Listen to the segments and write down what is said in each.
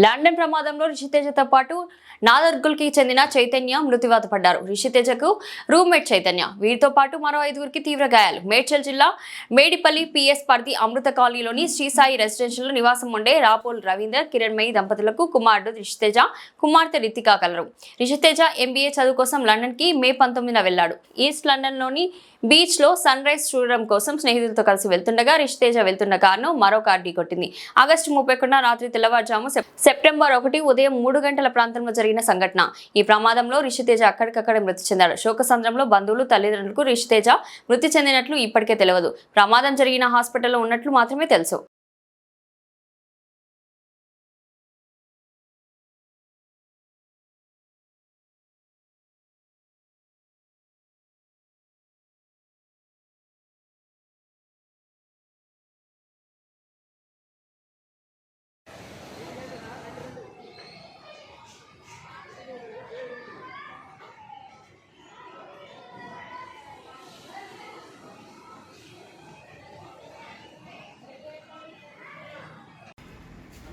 London ప్రమాదంలో రిషితేజతో పాటు నాదర్గుల్కి చెందిన చైతన్య మృతివాత పడ్డారు. రిషితేజకు రూమ్మేట్ చైతన్య. వీరితో పాటు మరో ఐదుగురికి తీవ్ర గాయాలు. మేడ్చల్ జిల్లా మేడిపల్లి పిఎస్ పరిధి అమృత కాలనీలోని శ్రీసాయి రెసిడెన్షియల్లో నివాసం ఉండే రాపోల్ రవీందర్ కిరణ్మయి దంపతులకు కుమారుడు రిషితేజ కుమార్తె రితికా కలరు. రిషితేజ ఎంబీఏ చదువు కోసం లండన్కి మే పంతొమ్మిదిన వెళ్ళాడు ఈస్ట్ లండన్లోని బీచ్లో సన్ రైజ్ చూడడం కోసం స్నేహితులతో కలిసి వెళ్తుండగా రిషితేజ వెళ్తున్న కారును మరో కార్ ఢీకొట్టింది. ఆగస్టు ముప్పై రాత్రి తెల్లవారుజాము సెప్- సెప్టెంబర్ ఒకటి ఉదయం మూడు గంటల ప్రాంతంలో జరిగిన సంఘటన. ఈ ప్రమాదంలో రిషితేజ అక్కడికక్కడే మృతి చెందాడు. శోకసంద్రంలో బంధువులు తల్లిదండ్రులకు రిషితేజ మృతి చెందినట్లు ఇప్పటికే తెలియదు. ప్రమాదం జరిగిన హాస్పిటల్లో ఉన్నట్లు మాత్రమే తెలుసు.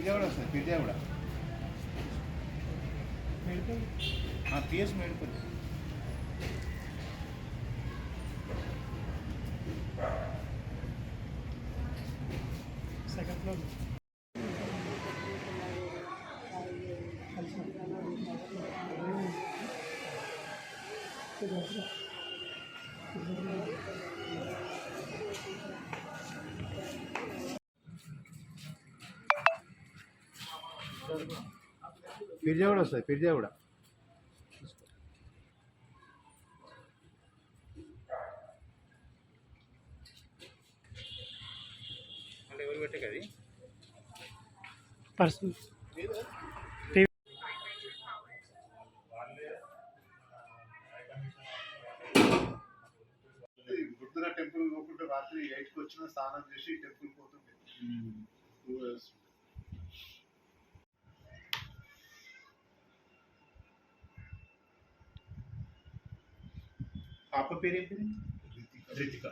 పిజ్జా కూడా వస్తుంది పిజ్జా కూడా పిఎస్ మేడుపల్లి పిజ్జా కూడా వస్తుంది పిజ్జా కూడా. అంటే ఎవరు పెట్టే కది పర్సన్. బుద్ధుల టెంపుల్ పోకుండా రాత్రి ఎయిట్కి వచ్చిన స్నానం చేసి టెంపుల్ పోతుండే. పాప పేరు ఏం పేరు రితిక.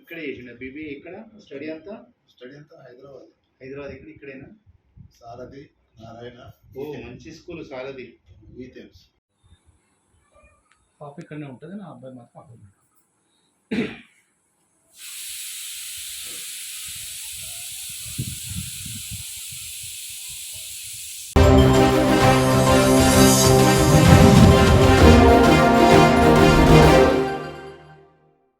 ఇక్కడ చేసిన బీబీ ఇక్కడ స్టడీ అంతా? స్టడీ అంతా హైదరాబాద్. హైదరాబాద్ ఇక్కడ ఇక్కడేనా? సారథి నారాయణ ఓ మంచి స్కూల్ సారథి. వీతెమ్స్ పాప ఇక్కడనే ఉంటుంది నా అబ్బాయి మాత్రం అక్కడ